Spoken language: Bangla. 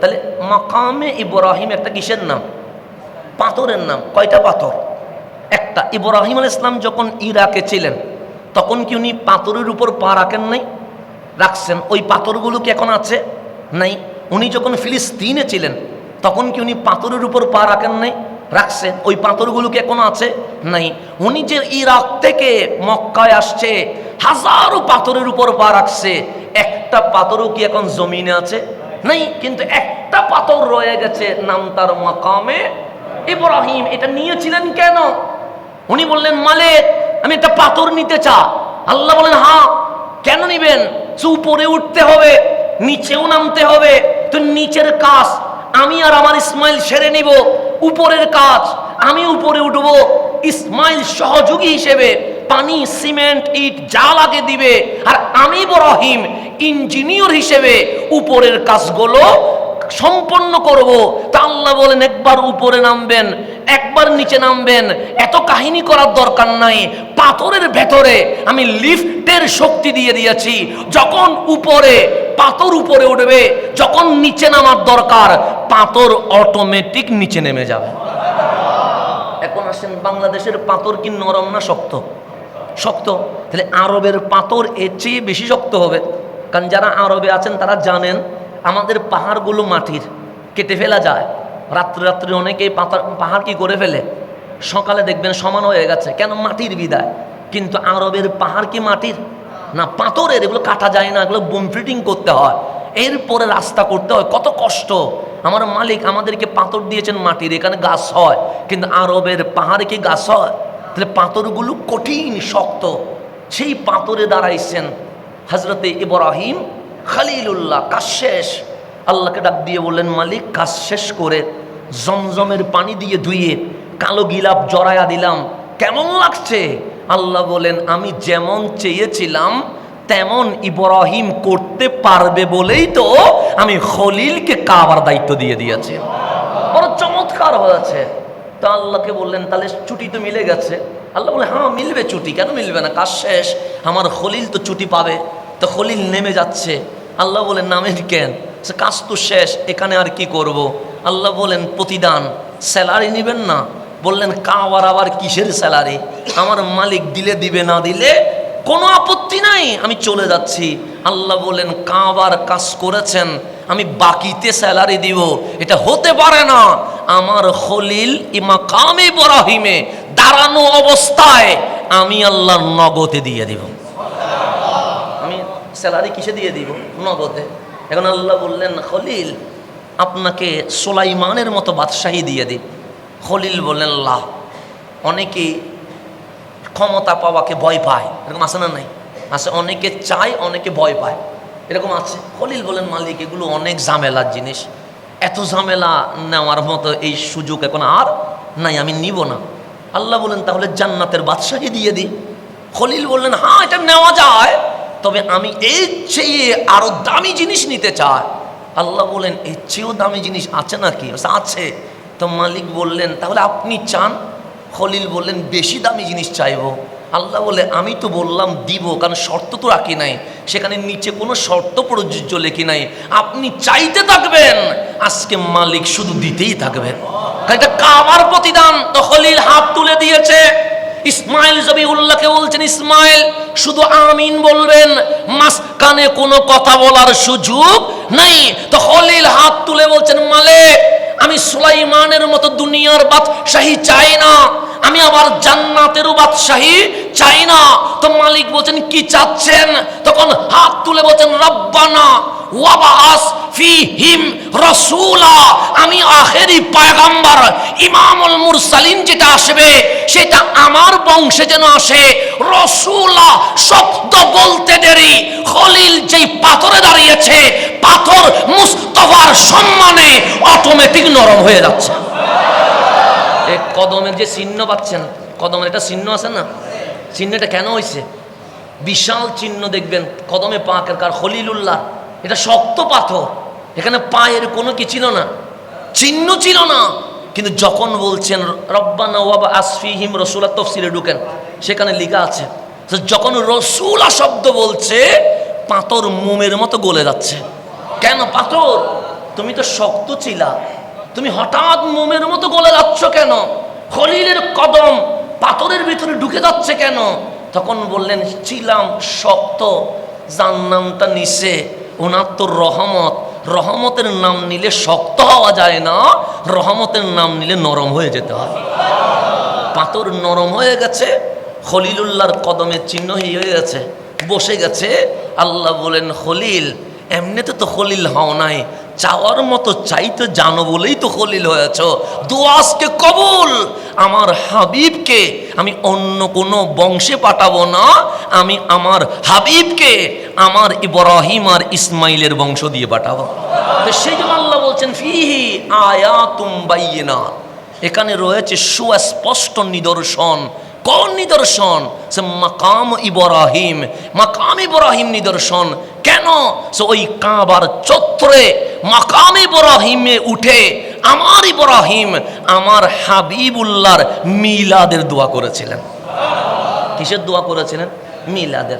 তাহলে মাকামে ইব্রাহিম একটা কিসের নাম? পাথরের নাম। কয়টা পাথর? একটা। ইব্রাহিম আল ইসলাম যখন ইরাকে ছিলেন, তখন কি উনি পাথরের উপর পা রাখেন নাই? রাখছেন। ওই পাথরগুলো কি এখন আছে? নাই। উনি যখন ফিলিস্তিনে ছিলেন, তখন কি উনি পাথরের উপর পা রাখেন নাই? রাখছেন। ওই পাথরগুলো কি এখন আছে? নাই। উনি যে ইরাক থেকে মক্কায় আসছে, হাজারো পাথরের উপর পা রাখছে, একটা পাথরও কি এখন জমিনে আছে? নাই, কিন্তু একটা পাথর রয়ে গেছে, নাম তার মাকামে। ইব্রাহিম, এটা নিয়েছিলেন কেন? উনি বললেন, মালিক, আমি একটা পাথর নিতে চা আল্লাহ বলেন হা কেন নিবেন? উপরে উঠতে হবে, নিচেও নামতে হবে। তো নিচের কাজ, আমি আর আমার ইসমাইল সেরে নিব। উপরের কাজ, আমি উপরে উঠব। ইসমাইল সহযোগী হিসেবে পানি, সিমেন্ট, ইট যা লাগে দিবে। আর আমি বরহিম ইঞ্জিনিয়র হিসেবে উপরের কাজগুলো সম্পন্ন করব। তা আল্লাহ বলেন, একবার উপরে নামবেন, একবার নিচে নামবেন। এত কাহিনী করার দরকার নাই। পাথরের ভেতরে আমি লিফটের শক্তি দিয়ে দিয়েছি। যখন উপরে, পাথর উপরে উঠবে, যখন নিচে নামার দরকার, পাথর অটোমেটিক নিচে নেমে যাবে। এখন আসেন, বাংলাদেশের পাথর কি নরম না শক্ত? শক্ত। তাহলে আরবের পাথর এর চেয়ে বেশি শক্ত হবে। কারণ যারা আরবে আছেন, তারা জানেন, আমাদের পাহাড়গুলো মাটির, কেটে ফেলা যায়। রাত্রে রাত্রে অনেকেই পাহাড় কি করে ফেলে? সকালে দেখবেন সমান হয়ে গেছে। কেন? মাটির বিদায়। কিন্তু আরবের পাহাড় কি মাটির? না পাথরের, এগুলো কাটা যায় না, এগুলো বোম ফিটিং করতে হয়। এরপরে রাস্তা করতে হয়। কত কষ্ট। আমার মালিক আমাদেরকে পাথর দিয়েছেন মাটির, এখানে গাছ হয়। কিন্তু আরবের পাহাড়ে কি গাছ হয়? তাহলে পাথরগুলো কঠিন, শক্ত। সেই পাথরে দাঁড়াইছেন হজরতে ইব্রাহিম খালিলুল্লাহ। কাজ শেষ। আল্লাহকে ডাক দিয়ে বললেন, মালিক, কাজ শেষ করে জমজমের পানি দিয়ে ধুয়ে কালো গিলাপ জড়ায়া দিলাম। কেমন লাগছে? আল্লাহ বলেন, আমি যেমন চেয়েছিলাম, তেমন ইব্রাহিম করতে পারবে বলেই তো আমি খলিলকে কাবার দায়িত্ব দিয়ে দিয়েছি। বড় চমৎকার হয়েছে। তো আল্লাহকে বললেন, তাহলে ছুটি তো মিলে গেছে। আল্লাহ বলে হ্যাঁ মিলবে ছুটি। কেন মিলবে না? কাজ শেষ। আমার খলিল তো ছুটি পাবে। তো খলিল নেমে যাচ্ছে। আল্লাহ বলেন, নামের কেন? সে কাজ তো শেষ, এখানে আর কি করব। আল্লাহ বলেন, প্রতিদান স্যালারি নেবেন না। বললেন, কাবার আবার কিসের স্যালারি? আমার মালিক দিলে, দিবে না দিলে কোনো আপত্তি নাই। আমি চলে যাচ্ছি। আল্লাহ বলেন, কাবার কাজ করেছেন, আমি বাকিতে স্যালারি দিব। এটা হতে পারে না। আমার খলিল ইমা কামে বরাহিমে দাঁড়ানো অবস্থায় আমি আল্লাহর নগদে দিয়ে দিব। আমি স্যালারি কিসে দিয়ে দিব? নগদে। এখন আল্লাহ বললেন, খলিল, আপনাকে সোলাইমানের মতো বাদশাহী দিয়ে দিই। খলিল বললেন, লাহ, অনেকেই ক্ষমতা পাওয়াকে ভয় পায়। এরকম আছে না নাই? আছে, অনেকে চায়, অনেকে ভয় পায়। এরকম আছে। খলিল বলেন, মালিক, এগুলো অনেক ঝামেলার জিনিস। এত ঝামেলা নেওয়ার মতো এই সুযোগ এখন আর নাই, আমি নিব না। আল্লাহ বলেন, তাহলে জান্নাতের বাদশাহী দিয়ে দিই। খলিল বললেন হ্যাঁ এটা নেওয়া যায়। তবে আমি এর চেয়ে আরও দামি জিনিস নিতে চাই। আল্লাহ বলেন, এর চেয়েও দামি জিনিস আছে নাকি? আছে। তো মালিক বললেন, তাহলে আপনি চান খলিল বললেন, বেশি দামি জিনিস চাইব? আল্লাহ বলে, আমি তো বললাম দিব, কারণ শর্ত তো রাখি নাই। সেখানে নিচে কোনো শর্ত প্রযোজ্য লেখি নাই। আপনি চাইতে থাকবেন, আজকে মালিক শুধু দিতেই থাকবেন। এটা কাবার প্রতিদান। তো খলিল হাত তুলে দিয়েছে। ইসমাইল জবি উল্লাহকে বলছেন, ইসমাইল, শুধু আমিন বলবেন, মাঝখানে কোনো কথা বলার সুযোগ নাই। তো খলিল হাত তুলে বলছেন, মালিক আমি সুলাইমানের মতো দুনিয়ার বাদশাহী চাই না। আমি আবার জান্নাতেরও বাদশাহী চাই না। তো মালিক বলছেন, কি চাচ্ছেন? তখন হাত তুলে বলছেন, রব্বানা ওয়াবাস ফিহিম রাসূলা। আমি আখেরি পয়গম্বর, ইমামুল মুরসালিন যেটা আসবে, সেটা আমার বংশে যেন আসে। রসুলা শব্দ বলতে দেরি। খলিল যেই পাথরে দাঁড়িয়েছে পাথর মুস্তফার সম্মানে অটোমেটিক নরম হয়ে যাচ্ছে। কদমের যে চিহ্ন পাচ্ছেন কদমের একটা চিহ্ন আছে না? চিহ্নটা কেন হয়েছে বিশাল চিহ্ন দেখবেন, কদমে পাকের কার খলিলুল্লাহ, এটা শক্ত পাথর, এখানে পায়ের কোনো কি ছিল না? চিহ্ন ছিল না। কিন্তু যখন বলছেন, রব্বানা ওয়াবা আসফিহিম রসুলা তফসিলে ঢুকেন সেখানে লেখা আছে, যখন রসুলা শব্দ বলছে পাথর মোমের মতো গলে যাচ্ছে। কেন পাথর? তুমি তো শক্ত ছিলা। তুমি হঠাৎ মোমের মতো গলে যাচ্ছ কেন? খলিলের কদম পাথরের ভিতরে ঢুকে যাচ্ছে কেন? তখন বললেন, ছিলাম শক্ত যার নামটা নিছে ওনার তো রহমত। রহমতের নাম নিলে শক্ত হওয়া যায় না। রহমতের নাম নিলে নরম হয়ে যেতে হয়। পাথর নরম হয়ে গেছে। খলিলুল্লাহর কদমের চিহ্ন হয়ে গেছে। বসে গেছে। আল্লাহ বলেন, খলিল, এমনিতে তো খলিল হও নাই। চাওয়ার মতো চাইতে জানো বলেই তো খলিল হয়েছ। দুয়াজকে কবুল। আমার হাবিবকে আমি অন্য কোনো বংশে পাঠাবো না। আমি আমার হাবিবকে আমার ইব্রাহিম আর ইসমাইলের বংশ দিয়ে পাঠাবো। তো সেই জন্য আল্লাহ বলছেন, ফিহি আয়াতুম বাইয়িনাত। এখানে রয়েছে সুস্পষ্ট নিদর্শন। কোন নিদর্শন? সে মাকাম ইব্রাহিম। মাকাম ইব্রাহিম নিদর্শন। কেন? সে ওই কাবার চত্বরে মাকাম ইব্রাহিমে উঠে আমার ইব্রাহিম আমার হাবিবুল্লাহর মিলাদের দোয়া করেছিলেন। কিসের দোয়া করেছিলেন? মিলাদের।